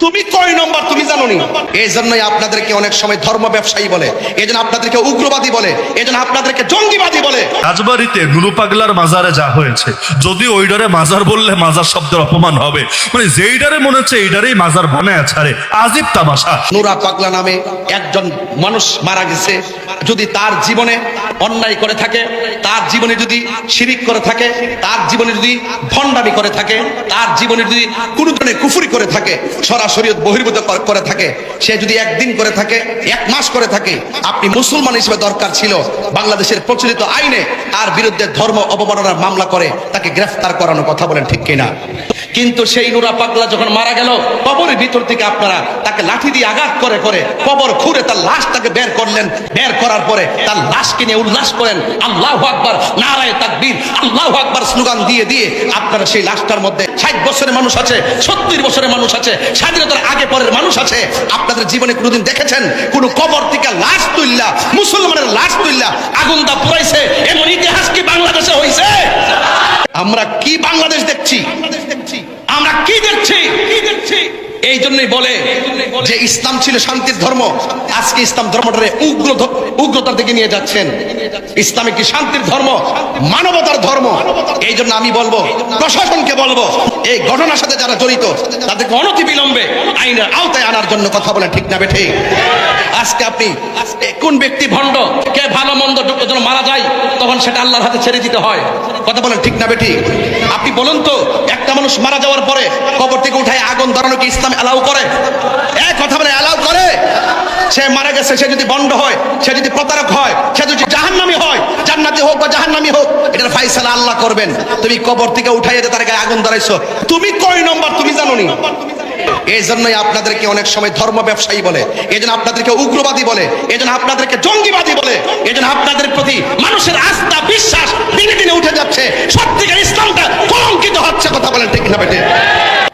তুমি কয় নম্বর তুমি জানো নি এই জন্যই আপনাদেরকে অনেক সময় ধর্ম ব্যবসায়ী বলে এই জন্য আপনাদেরকে উগ্রবাদী বলে এই জন্য আপনাদেরকে জঙ্গিবাদী বলে। রাজবাড়িতে নুরু পাগলার মাজারে যা হয়েছে যদি ওইডারে মাজার বললে মাজার শব্দের অপমান হবে মানে যেইডারে মনে হচ্ছে এইডারেই মাজার বানায় ছাড়ে আজিব তামাশা। নুরা পাগলা নামে একজন মানুষ মারা গেছে যদি তার জীবনে অন্যায় করে থাকে তার জীবনে যদি শিরিক করে থাকে তার জীবনে যদি ভণ্ডামি করে থাকে তার জীবনে যদি কোনো ধরনের কুফুরি করে থাকে সরাসরি বহির্ভূত করে থাকে, সে যদি একদিন করে থাকে, এক মাস করে থাকে, আপনি মুসলমান হিসেবে দরকার ছিল, বাংলাদেশের প্রচলিত আইনে, তার বিরুদ্ধে ধর্ম অপমাননার মামলা করে তাকে গ্রেফতার করানোর কথা বলেন ঠিক কিনা? কিন্তু সেই নুরা পাগলা যখন মারা গেল, কবরের ভিতর থেকে আপনারা তাকে লাঠি দিয়ে আঘাত করে করে কবর খুঁড়ে তার লাশটাকে বের করলেন। বের করার পরে তার লাশকে নিয়ে উল্লাস করেন। আল্লাহ আকবার নারায় তাকবীর, আল্লাহ আকবার স্লোগান দিয়ে দিয়ে আপনারা সেই লাশটার মধ্যে ষাট বছরের মানুষ আছে, সত্তর বছরের মানুষ আছে, স্বাধীনতার আগে পরের মানুষ আছে। আপনাদের জীবনে কোনোদিন দেখেছেন? কোন কবর থেকে লাশ তুললা মুসলমানের লাশ তুললা আগুন দা পুরাইছে, এমন ইতিহাস কি বাংলাদেশে হয়েছে আমরা কি বাংলাদেশ দেখছি বাংলাদেশ দেখছি? আমরা কি দেখছি? কি দেখছি? এই জন্যই বলে যে ইসলাম ছিল শান্তির ধর্ম। আজকে ইসলাম ধর্মটারে উগ্র উগ্রতার দিকে নিয়ে যাচ্ছেন। ইসলাম একটি শান্তির ধর্ম? মানবতার ধর্ম। এই জন্য আমি বলব, প্রশাসনকে বলব, এই ঘটনার সাথে যারা জড়িত, তাদেরকে অনতি বিলম্বে আইনের আওতায় আনার জন্য কথা বলে ঠিক না বেঠে আজকে আপনি কোন ব্যক্তি ভণ্ড, কে ভালো মন্দ যখন মারা যায়, তখন সেটা আল্লাহর হাতে ছেড়ে দিতে হয়। কথা বলেন ঠিক না বেঠি আপনি বলুন তো, একটা মানুষ মারা যাওয়ার পরে কবর থেকে উঠায় আগুন ধরানো কি ইসলাম অ্যালাউ করে? এক কথা বলে অ্যালাউ করে? সে মারা গেছে, সে যদি বন্ড হয়, সে যদি প্রতারক হয়, সে যদি জাহান্নামি হয়, জান্নাতি হোক বা জাহান্নামি হোক, এটার ফাইসালা আল্লাহ করবেন। তুমি কবর থেকে উঠাইয়ে তার গায়ে আগুন ধরাইছো। তুমি কয় নম্বর তুমি জানো নি এই জন্যই আপনাদেরকে অনেক সময় ধর্ম ব্যবসায়ী বলে এই জন্য আপনাদেরকে উগ্রবাদী বলে এই জন্য আপনাদেরকে জঙ্গিবাদী বলে এই জন্য আপনাদের প্রতি মানুষের আস্থা, বিশ্বাস উঠে যাচ্ছে। সত্যিকার ইসলামটা কলঙ্কিত হচ্ছে, কথা বলেন ঠিক না বেটে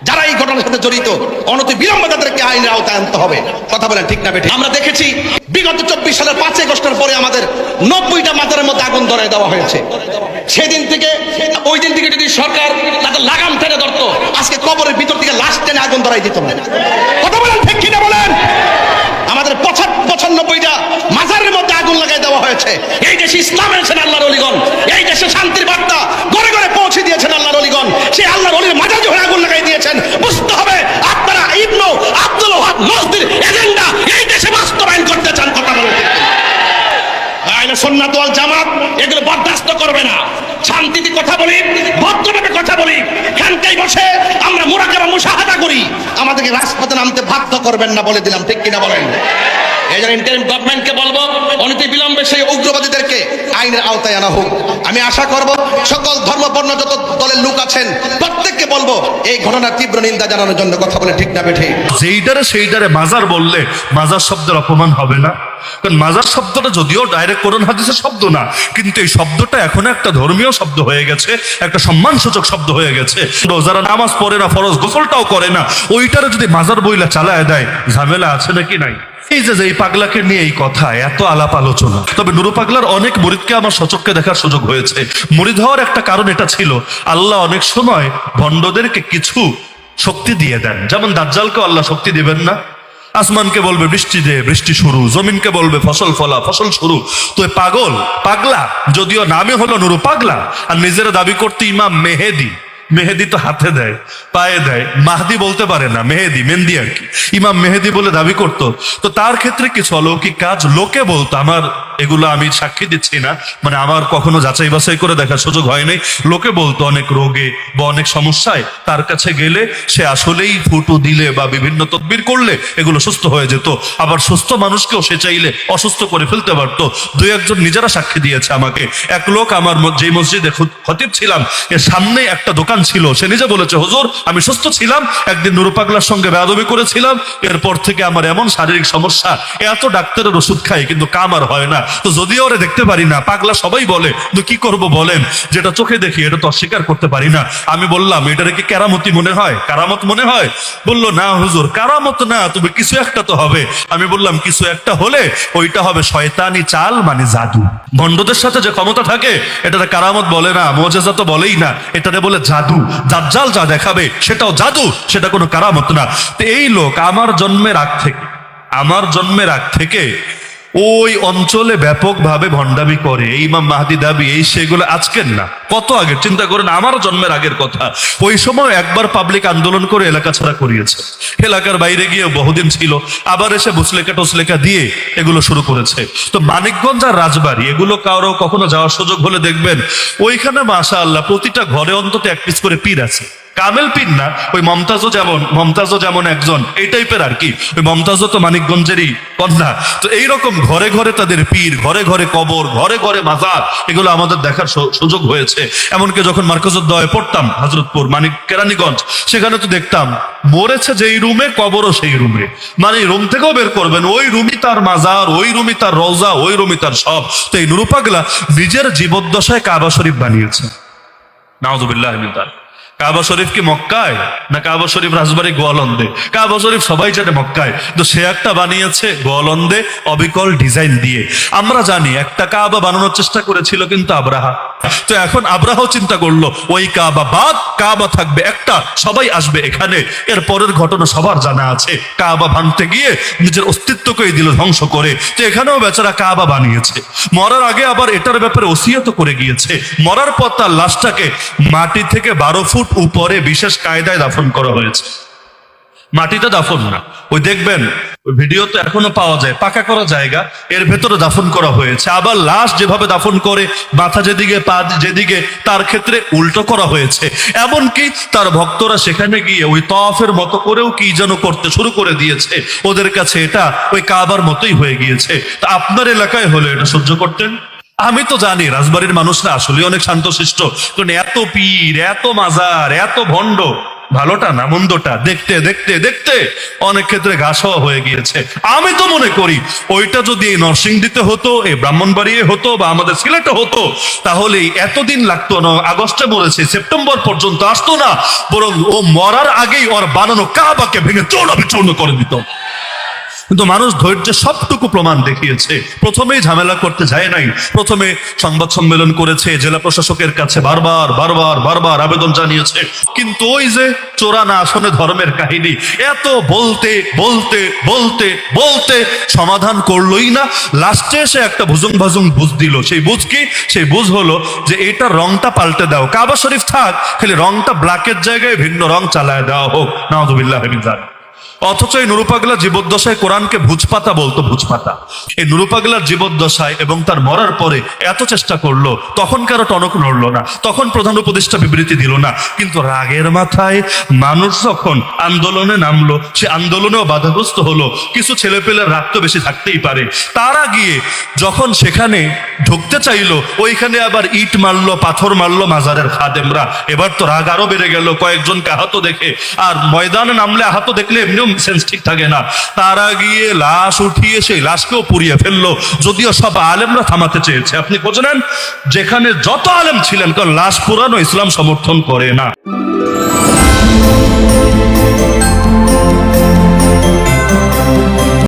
যারা এই ঘটনার সাথে জড়িত, অনতি বিলম্বে তাদেরকে আইনের আওতায় আনতে হবে, কথা বলেন ঠিক না বেটে আমরা দেখেছি, বিগত চব্বিশ সালের পাঁচ আগস্টের পরে আমাদের নব্বইটা মাজারের মধ্যে আগুন ধরে দেওয়া হয়েছে। সেদিন থেকে, ওই দিন থেকে যদি সরকার তাদের লাগাম টেনে ধরতো, আজকে কবরের ভিতর থেকে লাশ টেনে আগুন ধরাই দিত না। কথা বলেন ঠিক কিনা বলেন আমাদের পঁচাত- পঁচানব্বইটা মাজারের মধ্যে আগুন লাগাই দেওয়া হয়েছে এই দেশে ইসলাম এনেছেন আল্লাহর অলিগণ। এই দেশে শান্তির বার্তা ঘরে ঘরে পৌঁছে দিয়েছেন আল্লাহর অলিগণ। সেই আল্লাহর অলির মাজার যখন আগুন লাগাই দিয়েছেন। বুঝতে হবে, আপনারা ইবনু আব্দুল ওয়াহাব মসজিদ এজেন্ডা এই দেশে বাস্তবায়ন করতে চান কথা ওয়াল জামাত এগুলো বরদাস্ত করবে না। শান্তিতে কথা বলি, ভদ্রভাবে কথা বলি। খানকাই বসে আমরা মুরাকাবা মুশাহাদা করি। আমাদেরকে রাজপথে নামতে বাধ্য করবেন না বলে দিলাম, ঠিক কিনা বলেন? এই জন্য ইন্টারিম গভর্নমেন্টকে বলব অনতি আইনের আওতায় আনা হোক। আমি আশা করব সকল ধর্মবর্ণ যত দলের লোক আছেন, প্রত্যেককে বলব, এই ঘটনার তীব্র নিন্দা জানানোর জন্য কথা বলে ঠিক না বেঠে। যেইডারে সেইডারে মাজার বললে মাজার শব্দের অপমান হবে না। কারণ মাজার শব্দটা যদিও ডাইরেক্ট কোরআন হাদিসের শব্দ না, কিন্তু এই শব্দটা এখন একটা ধর্মীয় শব্দ হয়ে গেছে, একটা সম্মানসূচক শব্দ হয়ে গেছে। যারা নামাজ পড়ে না, ফরজ গোসলটাও করে না, ওইটারে যদি মাজার বইলা চালায় দেয়, ঝামেলা আছে নাকি নাই? এই যে এই পাগলাকে নিয়ে এই কথা, এত আলাপ আলোচনা। তবে নুরু পাগলার অনেক মরিদকে আমার সচককে দেখার সুযোগ হয়েছে। মুরিদ হওয়ার একটা কারণ এটা ছিল, আল্লাহ অনেক সময় ভণ্ডদেরকে কিছু শক্তি দিয়ে দেন। যেমন দাজ্জালকে আল্লাহ শক্তি দিবেন না। আসমানকে বলবে, বৃষ্টি দে, বৃষ্টি শুরু। জমিনকে বলবে, ফসল ফলা, ফসল শুরু। তো পাগল, পাগলা, যদিও নামে হলো নুরু পাগলা, আর নিজেরা দাবি করতে ইমাম মেহেদি। মেহেদি তো হাতে দেয়, পায়ে দেয়, মাহদি বলতে পারে না, মেহেদি মেহেদি আর কি। ইমাম মেহেদি বলে দাবি করত, তো তার ক্ষেত্রে কিছু অলৌকিক কাজ লোকে বলতো, আমার এগুলো আমি সাক্ষী দিচ্ছি না। মানে আমার কখনো যাচাই বাছাই করে দেখার সুযোগ হয় নাই লোকে বলতো, অনেক রোগে বা অনেক সমস্যায় তার কাছে গেলে সে আসলেই ফুটো দিলে বা বিভিন্ন তদবির করলে এগুলো সুস্থ হয়ে যেত। আবার সুস্থ মানুষকেও সে চাইলে অসুস্থ করে ফেলতে পারতো। দুই একজন নিজেরা সাক্ষী দিয়েছে আমাকে। এক লোক আমার যেই মসজিদে খতিব ছিলাম, এর সামনে একটা দোকান ছিল। সে নিজে বলেছে, হুজুর, আমি সুস্থ ছিলাম, একদিন নুরুপাগলার সঙ্গে বেয়াদবি করেছিলাম। এরপর থেকে আমার এমন শারীরিক সমস্যা, এত ডাক্তারের ওষুধ খাই, কিন্তু কাম আর হয় না। তো যদিও ওরে দেখতে পারি না, পাগলা সবাই বলে, তো কি করব বলেন? যেটা চোখে দেখি এটা তো অস্বীকার করতে পারি না। আমি বললাম, এটারে কি কেরামতি মনে হয়? কারামত মনে হয়? বলল, না হুজুর, কারামত না তুমি কিছু একটা তো হবে। আমি বললাম, কিছু একটা হলে ওইটা হবে শয়তানি চাল মানে জাদু। ভণ্ডদের সাথে যে ক্ষমতা থাকে, এটারে কারামত বলে না, মজেজা তো বলেই না, এটারে বলে জাদু। দাজ্জাল যা দেখাবে সেটাও জাদু, সেটা কোনো কারামত না। তো এই লোক আমার জন্মের আগ থেকে, আমার জন্মের আগ থেকে ওই অঞ্চলে ব্যাপকভাবে ভণ্ডামি করে। ইমাম মাহাদি দাবি, এই সেগুলো আজকের না, কত আগে চিন্তা করেন আমার জন্মের আগের কথা। ওই সময় একবার পাবলিক আন্দোলন করে এলাকা ছাড়া করিয়েছে। এলাকার বাইরে গিয়ে বহুদিন ছিল, আবার এসে বুসলেখা টসলেখা দিয়ে এগুলো শুরু করেছে। তো মানিকগঞ্জ আর রাজবাড়ি, এগুলো কারও কখনো যাওয়ার সুযোগ হলে দেখবেন, ওইখানে মাশা আল্লাহ প্রতিটা ঘরে অন্তত এক পিস করে পীর আছে। কামেল পিন না, ওই মমতাজও যেমন মমতাজও যেমন একজন, এই টাইপের আর কি। ওই মমতাজও তো মানিকগঞ্জেরই কন্যা। তো এইরকম ঘরে ঘরে তাদের পীর, ঘরে ঘরে কবর, ঘরে ঘরে মাজার, এগুলো আমাদের দেখার সুযোগ হয়েছে। এমনকি যখন মার্কজোদ্দয়ে পড়তাম, হজরতপুর, মানিক, কেরানীগঞ্জ, সেখানে তো দেখতাম, মরেছে যেই রুমে, কবরও সেই রুমে। মানে রুম থেকেও বের করবেন, ওই রুমই তার মাজার, ওই রুমই তার রওজা, ওই রুমই তার সব। তো এই নুরুপাগলা নিজের জীবদ্দশায় কাবা শরীফ বানিয়েছে। নাউজুবিল্লাহ মিন যালিক। কাবা শরীফ কি মক্কায়? না কাবা শরীফ রাজবাড়ি গোয়ালন্দে? কাবা শরীফ সবাই জানে মক্কায়। তো সে একটা বানিয়েছে গোয়ালন্দে অবিকল ডিজাইন দিয়ে। আমরা জানি একটা কাবা বানানোর চেষ্টা করেছিল কিন্তু আব্রাহা। তো এখন আব্রাহাও চিন্তা করল, ওই কাবা বাদ, কাবা থাকবে একটা, সবাই আসবে এখানে। এর পরের ঘটনা সবার জানা আছে। কাবা ভাঙতে গিয়ে নিজের অস্তিত্বকেই দিল ধ্বংস করে তো এখানেও বেচারা কাবা বানিয়েছে। মরার আগে আবার এটার ব্যাপারে ওসিয়ত করে গিয়েছে। মরার পর তার লাশটাকে মাটি থেকে বারো ফুট উপরে বিশেষ কায়দায় দাফন করা হয়েছে। মাটিতে দাফন না। ওই দেখবেন, ওই ভিডিও তো এখনও পাওয়া যায়, পাকা করা জায়গা, এর ভেতরে দাফন করা হয়েছে। আবার লাশ যেভাবে দাফন করে, মাথা যেদিকে, পা যেদিকে, তার ক্ষেত্রে উল্টো করা হয়েছে। এমনকি তার ভক্তরা সেখানে গিয়ে ওই তফের মতো করেও কি যেন করতে শুরু করে দিয়েছে। ওদের কাছে এটা ওই কাবার মতোই হয়ে গিয়েছে। তা আপনার এলাকায় হলে এটা সহ্য করতেন? আমি তো জানি, রাজবাড়ির মানুষরা আসলে অনেক শান্তশিষ্ট। কারণ এত পীর, এত মাজার, এত ভণ্ড। ভালোটা না, মন্দটা? দেখতে দেখতে দেখতে অনেক ক্ষেত্রে ঘাস হয়ে গিয়েছে। আমি তো মনে করি, ওইটা যদি এই নরসিংদীতে হতো, এই ব্রাহ্মণবাড়িয়ে হতো বা আমাদের সিলেটে হতো, তাহলে এতদিন লাগতো না, আগস্টে মরেছে, সেপ্টেম্বর পর্যন্ত আসতো না, বরং ও মরার আগেই ওর বানানো কাবাকে ভেঙে চৌড় বিচূর্ণ করে দিত। কিন্তু মানুষ ধৈর্যের সবটুকু প্রমাণ দেখিয়েছে। প্রথমেই ঝামেলা করতে যায় নাই। প্রথমে সংবাদ সম্মেলন করেছে, জেলা প্রশাসকের কাছে বারবার বারবার বারবার আবেদন জানিয়েছে। কিন্তু ওই যে চোরা না আসনে ধর্মের কাহিনী, এত বলতে বলতে বলতে বলতে সমাধান করলোই না। লাস্টে এসে একটা ভুজুং ভাজুং বুঝ দিল। সেই বুঝ কি? সেই বুঝ হলো যে এটা রংটা পাল্টে দাও। কাবা শরীফ থাক, খালি রংটা ব্ল্যাকের জায়গায় ভিন্ন রং চালায় দেওয়া হোক। নাউজুবিল্লাহ হিমিন অথচ এই নুরুপাগলা জীবদ্দশায় কোরআনকে ভুজপাতা বলতো ভুজপাতা। এই নুরুপাগলার জীবদ্দশায় এবং তার মরার পরে এত চেষ্টা করল, তখন কারও টনক নড়লো না, তখন প্রধান উপদেষ্টা বিবৃতি দিল না। কিন্তু রাগের মাথায় মানুষ যখন আন্দোলনে নামলো, সে আন্দোলনেও বাধাগ্রস্ত হলো। কিছু ছেলেপেলের রাগ তো বেশি থাকতেই পারে। তারা গিয়ে যখন সেখানে ঢুকতে চাইলো, ওইখানে আবার ইট মারলো, পাথর মারলো মাজারের খাদেমরা। এবার তো রাগ আরও বেড়ে গেল কয়েকজনকে আহত দেখে। আর ময়দানে নামলে আহত দেখলে এমনিও সেন্স ঠিক থাকে না। তারা গিয়ে লাশ উঠিয়ে সেই লাশকেও পুড়িয়ে ফেলল, যদিও সব আলেমরা থামাতে চেয়েছে। আপনি বোঝেন যেখানে যত আলেম ছিলেন, কারণ লাশ পুরানো ইসলাম সমর্থন করে না।